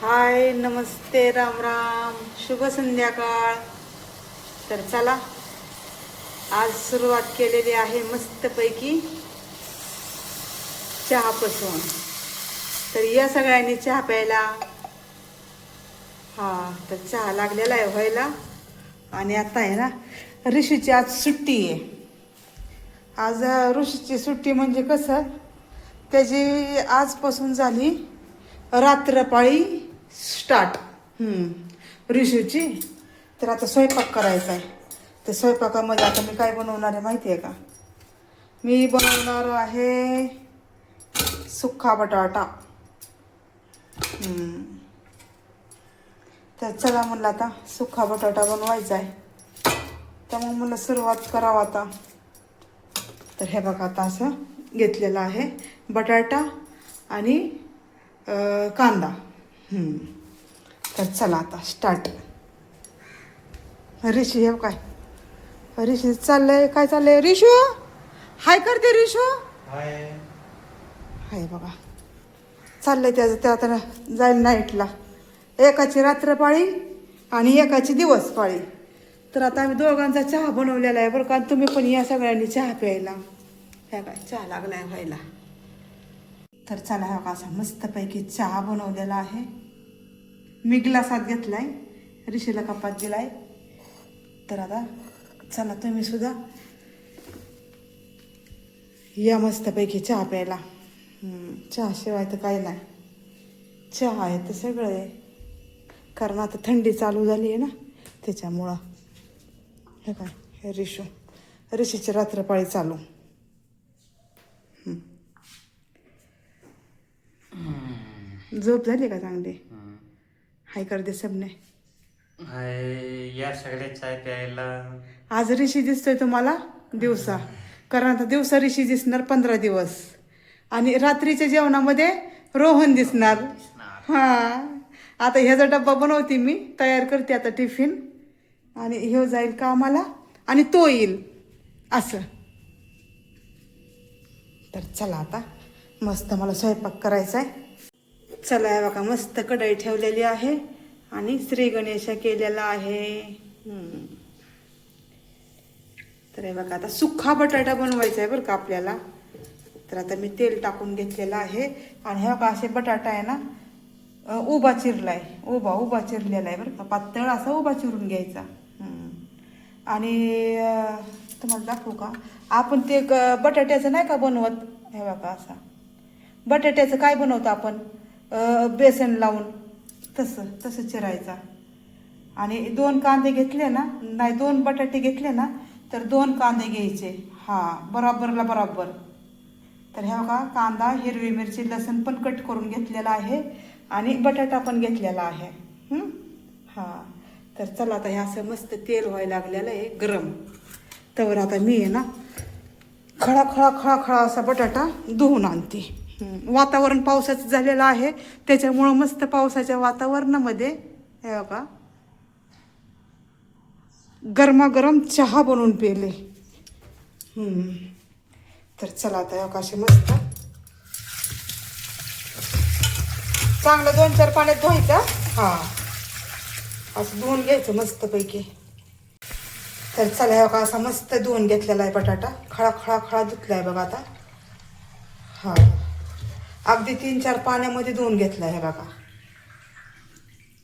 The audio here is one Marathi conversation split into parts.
हाय नमस्ते राम राम. शुभ संध्याकाळ. तर चला आज सुरुवात केलेली आहे मस्तपैकी चहापासून तर या सगळ्यांनी चहा प्यायला. हा तर चहा लागलेला आहे व्हायला. आणि आता आहे ना ऋषीची आज सुट्टी आहे. आज ऋषीची सुट्टी म्हणजे कसं त्याची आजपासून झाली रात्रपाळी. स्टार्ट. ऋषीची तर आता स्वयंपाक करायचा आहे. तर स्वयंपाकामध्ये आता मी काय बनवणार आहे माहिती आहे का? मी बनवणार आहे सुखा बटाटा. तर चला म्हणलं आता सुखा बटाटा बनवायचा आहे. तर मग मला सुरुवात करावं आता. तर हे बघा आता असं घेतलेलं आहे बटाटा आणि कांदा. तर चला आता स्टार्ट ऋषी हे काय ऋषी चाललंय काय चाललंय? रिशू हाय करते रिशू हाय. हाय बघा. चाललंय त्याचं ते आता जाईल नाईटला एकाची रात्रपाळी आणि एकाची दिवस पाळी तर आता आम्ही दोघांचा चहा बनवलेला आहे बरं का? तुम्ही पण या सगळ्यांनी चहा प्यायला. काय चहा लागलाय व्हायला. तर चला हा असा मस्तपैकी चहा बनवलेला आहे. मी ग्लासात आहे ऋषीला कपात दिला आहे तर आता चला तुम्ही सुद्धा या मस्तपैकी चहा प्यायला. चहाशिवाय तर काही नाही. चहा आहे तर सगळं आहे. कारण आता थंडी चालू झाली आहे ना त्याच्यामुळं हे काय हे ऋषू ऋषीची रात्रपाळी चालू. झोप झाली का चांगली? हाय करते सबने. हाय या सगळे चाय प्यायला. आज ऋषी दिसतोय तुम्हाला दिवसा. कारण आता दिवसा ऋषी दिसणार पंधरा दिवस. आणि रात्रीच्या जेवणामध्ये रोहन दिसणार. हा. आता ह्याचा डब्बा बनवते मी तयार करते आता टिफिन. आणि ह्यो जाईल कामाला आणि तो येईल. असं. तर चला आता. मस्त मला स्वयंपाक करायचा आहे चला हे बघा मस्त कढई ठेवलेली आहे आणि श्री गणेश केलेला आहे. तर हे बघा आता सुखा बटाटा बनवायचा आहे बरं का आपल्याला. तर आता मी तेल टाकून घेतलेलं आहे. आणि हे बघा असे बटाटा आहे ना उभा चिरलाय. उभा उभा चिरलेला आहे बरं का. पातळ असा उभा चिरून घ्यायचा. आणि तुम्हाला दाखवू का? आपण ते क- बटाट्याचं नाही का बनवत? हे बघा असा. बटाट्याचं काय बनवतो आपण? बेसन लावून तसं तसं चिरायचा. आणि दोन कांदे घेतले ना नाही दोन बटाटे घेतले ना तर दोन कांदे घ्यायचे. हां बराबरला बराबर. तर ह्या का कांदा हिरवी मिरची लसूण पण कट करून घेतलेला आहे आणि बटाटा पण घेतलेला आहे. हां? तर चला आता हे असं मस्त तेल व्हायला लागलेलं आहे गरम. तर आता मी आहे ना खळा खळा खळा खळा असा बटाटा धुवून आणते. वातावरण पावसाचं झालेलं आहे. त्याच्यामुळं मस्त पावसाच्या वातावरणामध्ये हे बघा गरमागरम चहा बनवून पेले. तर चला आता हे बघा असे मस्त. चांगलं दोन चार पाण्यात धुवायचं. हां. असं धुवून घ्यायचं मस्तपैकी. तर चला हे बघा असा मस्त धुवून घेतलेला आहे बटाटा. खळा खळा खळा धुतला आहे बघा आता. हा. अगदी तीन चार पाण्यामध्ये धुवून घेतला आहे बघा.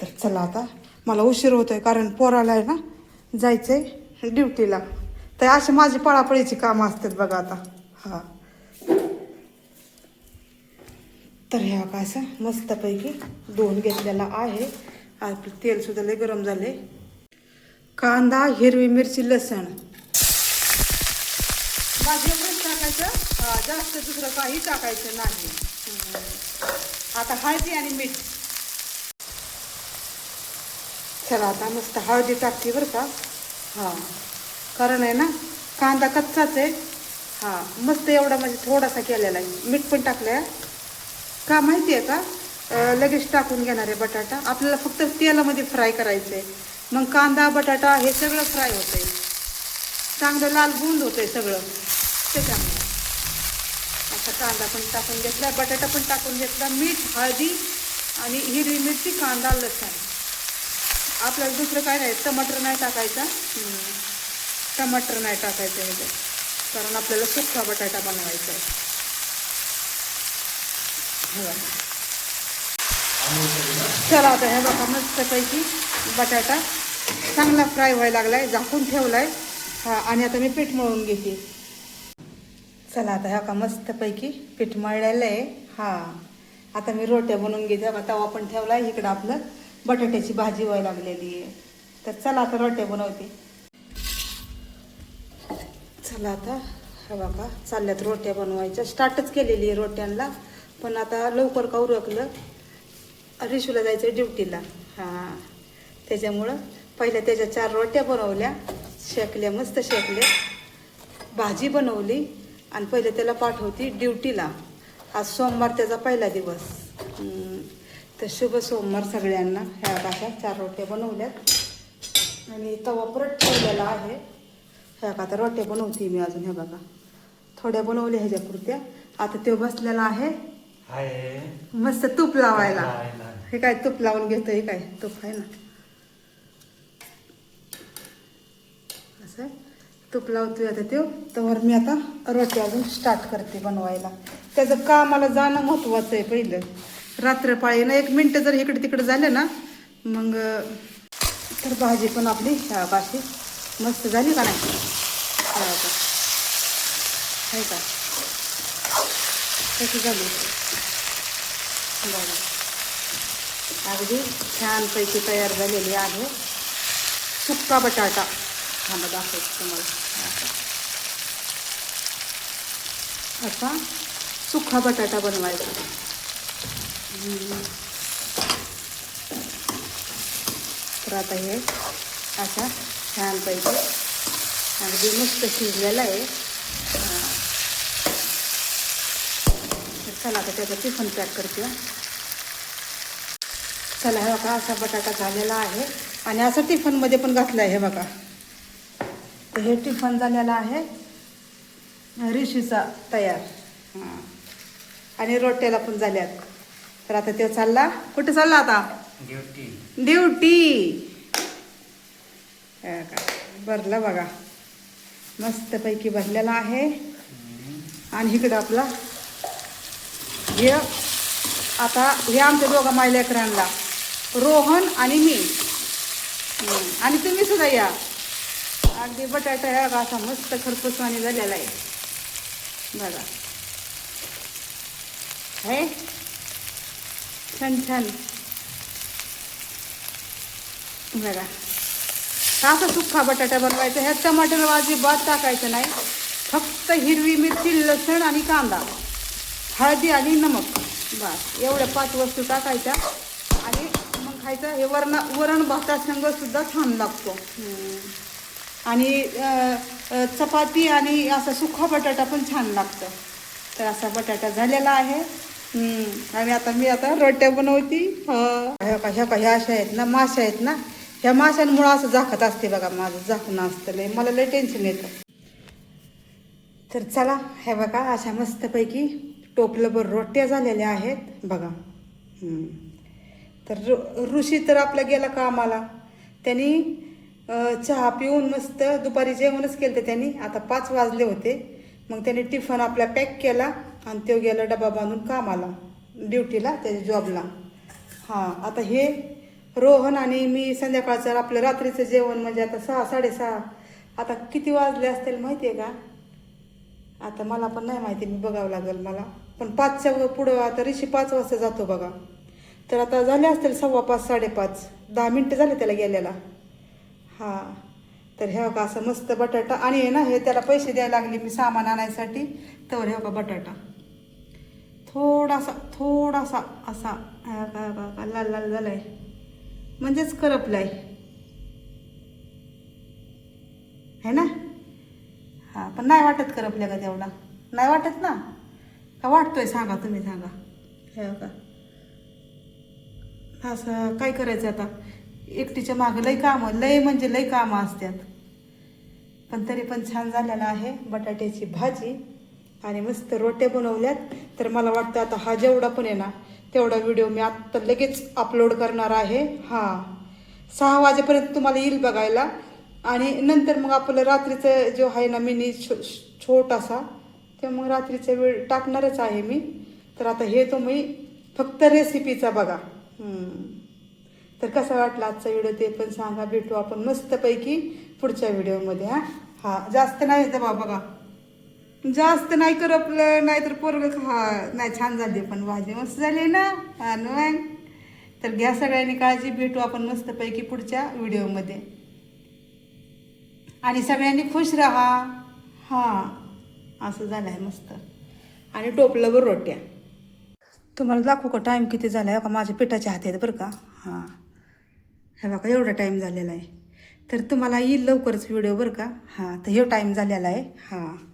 तर चला आता. मला उशीर होतो आहे कारण पोराला आहे ना जायचं आहे ड्युटीला. तर अशी माझी पळापळीची कामं असतात बघा आता. हा. तर ह्या बघा असं मस्तपैकी धुवून घेतलेला आहे. आपलं तेलसुद्धा लय गरम झाले कांदा हिरवी मिरची लसण. भाजी एवढंच टाकायचं. जास्त दुसरं काही टाकायचं नाही. आता हळदी आणि मीठ. चला आता मस्त हळदी टाकते बरं का. हां कारण आहे ना कांदा कच्चाच आहे. हां मस्त एवढा म्हणजे थोडासा केलेला आहे. मीठ पण टाकलं आहे का माहिती आहे का लगेच टाकून घेणार आहे बटाटा. आपल्याला फक्त तेलामध्ये फ्राय करायचं आहे मग कांदा बटाटा हे सगळं फ्राय होतंय. चांगलं लाल बुंद आहे सगळं. त्याच्यामुळे. आता कांदा पण टाकून घेतला बटाटा पण टाकून घेतला मीठ हळदी आणि हिरवी मिरची कांदा लसण. आपल्याला दुसरं काय नाही टमाटर नाही टाकायचा. टमाटर नाही टाकायचं ह्याच्यात कारण आपल्याला सुक्का बटाटा बनवायचा आहे. हो. चला आता हे बघा मस्तपैकी. बटाटा चांगला फ्राय व्हायला लागलाय झाकून ठेवलाय. हा आणि आता मी पीठ मळून घेते. चला आता ह्या का मस्तपैकी पीठ मळलेलं आहे. हा आता मी रोट्या बनवून घेते. आता तवा पण ठेवलाय इकडं आपलं बटाट्याची भाजी व्हायला लागलेली आहे. तर चला आता रोट्या बनवते. चला आता हवा बघा चालल्यात रोट्या बनवायच्या. स्टार्टच केलेली आहे रोट्यांना पण आता लवकर का उरकलं? रिशूला जायचं ड्युटीला. हां. त्याच्यामुळं पहिल्या त्याच्या चार रोट्या बनवल्या. शेकल्या मस्त शेकल्या. भाजी बनवली आणि पहिले त्याला पाठवती ड्युटीला. आज सोमवार त्याचा पहिला दिवस. तर शुभ सोमवार सगळ्यांना. ह्या अशा चार रोट्या बनवल्यात. आणि तवा परत ठेवलेला आहे. ह्या का आता रोट्या बनवते मी अजून ह्या बघा. थोड्या बनवल्या ह्याच्या पुरत्या. आता तो बसलेला आहे. मस्त तूप लावायला. लावायला. हे काय तूप लावून घेतो हे काय तूप आहे ना असं आहे. तूप लावतोय आता ते तर मी आता रोटी अजून स्टार्ट करते बनवायला. त्याचं कामाला जाणं महत्वाचं आहे पहिलं. रात्रपाळी ना एक मिनटं जर इकडे तिकडे झालं ना मग तर भाजी पण आपली ह्या बाशी मस्त झाली का नाही? आहे का? हो कशी झाली. बघा अगदी छानपैकी तयार झालेली आहे. सुक्का बटाटा. थांबा दाखवते तुम्हाला. असा सुखा सुक्का बटाटा बनवायचा. तर आता हे असा छानपैकी अगदी मस्त शिजलेला आहे चला आता त्याचं टिफन पॅक करते. चला हे बघा असा बटाटा झालेला आहे. आणि असं टिफनमध्ये पण घातलं आहे हे बघा. तर हे टिफन झालेलं आहे. रिशीचा तयार. हां. आणि रोट्याला पण झाल्यात. तर आता ते चालला. कुठे चालला आता? ड्युटी. ड्युटी. का भरलं बघा. मस्तपैकी भरलेला आहे. आणि इकडं आपला हे आता हे आमच्या दोघा माय लेकरांना रोहन आणि मी. आणि तुम्ही सुद्धा या. अगदी बटाटा ह्या असा मस्त खरपूसवाणी झालेला आहे. बघा. हे? छान छान. बघा. असा सुक्का बटाटा बनवायचा. ह्यात टमाटर अजिबात टाकायचं नाही. फक्त हिरवी मिरची लसण आणि कांदा. हळदी आणि नमक. बस. एवढ्या पाच वस्तू टाकायच्या. आणि मग खायचं. हे वरण वरण भातासंग सुद्धा छान लागतो. आणि चपाती आणि असा सुखा बटाटा पण छान लागतं. तर असा बटाटा झालेला आहे. आणि आता मी आता रोट्या बनवती. ह्या का ह्या ह्या अशा आहेत ना माश्या आहेत ना. ह्या माशांमुळं असं झाकत असते बघा माझं झाकून असतं लय. मला लय टेन्शन येतं. तर चला हे बघा अशा मस्तपैकी टोपलंभर रोट्या झालेल्या आहेत बघा. तर ऋषी तर आपला गेला कामाला. त्यांनी चहा पिऊन मस्त दुपारी जेवणच केलं होतं त्यांनी. आता पाच वाजले होते. मग त्यांनी टिफन आपला पॅक केला आणि तो गेला डबा बांधून कामाला ड्युटीला त्याच्या जॉबला हां आता हे रोहन आणि मी संध्याकाळचं आपलं रात्रीचं जेवण म्हणजे आता सहा साडेसहा आता किती वाजले असतील माहिती आहे का? आता मला पण नाही माहिती मी बघावं लागेल मला. पण पाचच्या पुढं आता ऋषी पाच वाजता जातो बघा. तर आता झाले असतील सव्वा पाच साडेपाच. दहा मिनटं झाले त्याला गेल्याला हां. तर हे का असं मस्त बटाटा. आणि आहे ना हे त्याला पैसे द्यायला लागले मी सामान आणायसाठी. तर हे का बटाटा. थोडासा थोडासा असा हा का का का लाल लाल आहे म्हणजेच करपलाय. है ना? हां पण नाही वाटत करपल्या का तेवढा. नाही वाटत ना? का वाटतोय? सांगा तुम्ही सांगा. हे का असं काय करायचं आता? एकटीच्या मागं लई कामं लई म्हणजे लई कामं असतात पण तरी पण छान झालेला आहे बटाट्याची भाजी आणि मस्त रोट्या बनवल्यात. तर मला वाटतं आता हा जेवढा पण आहे ना तेवढा व्हिडिओ मी आत्ता लगेच अपलोड करणार आहे. हां. सहा वाजेपर्यंत तुम्हाला येईल बघायला. आणि नंतर मग आपलं रात्रीचं जो आहे ना मिनी छो छोटासा ते मग रात्रीचा वेळ टाकणारच आहे मी. तर आता हे तुम्ही फक्त रेसिपीचा बघा. तर कसा वाटला आजचा व्हिडिओ ते पण सांगा. भेटू आपण मस्तपैकी पुढच्या व्हिडिओमध्ये हा. हा जास्त नाही येतं बा बघा. जास्त नाही करपलं नाही तर पोरग हा नाही छान झाली पण भाजी. मस्त झाली ना हा तर घ्या सगळ्यांनी काळजी. भेटू आपण मस्तपैकी पुढच्या व्हिडिओमध्ये आणि सगळ्यांनी खुश राहा. हां असं झालं आहे मस्त. आणि टोपलंवर रोट्या. तुम्हाला दाखवू का टाईम किती झाला आहे का माझ्या पिठाच्या हात आहेत बरं का. हां. हे बघा एवढा टाईम झालेला आहे. तर तुम्हाला येईल लवकरच व्हिडिओ बरं का? हां तर हे टाईम झालेला आहे. हां.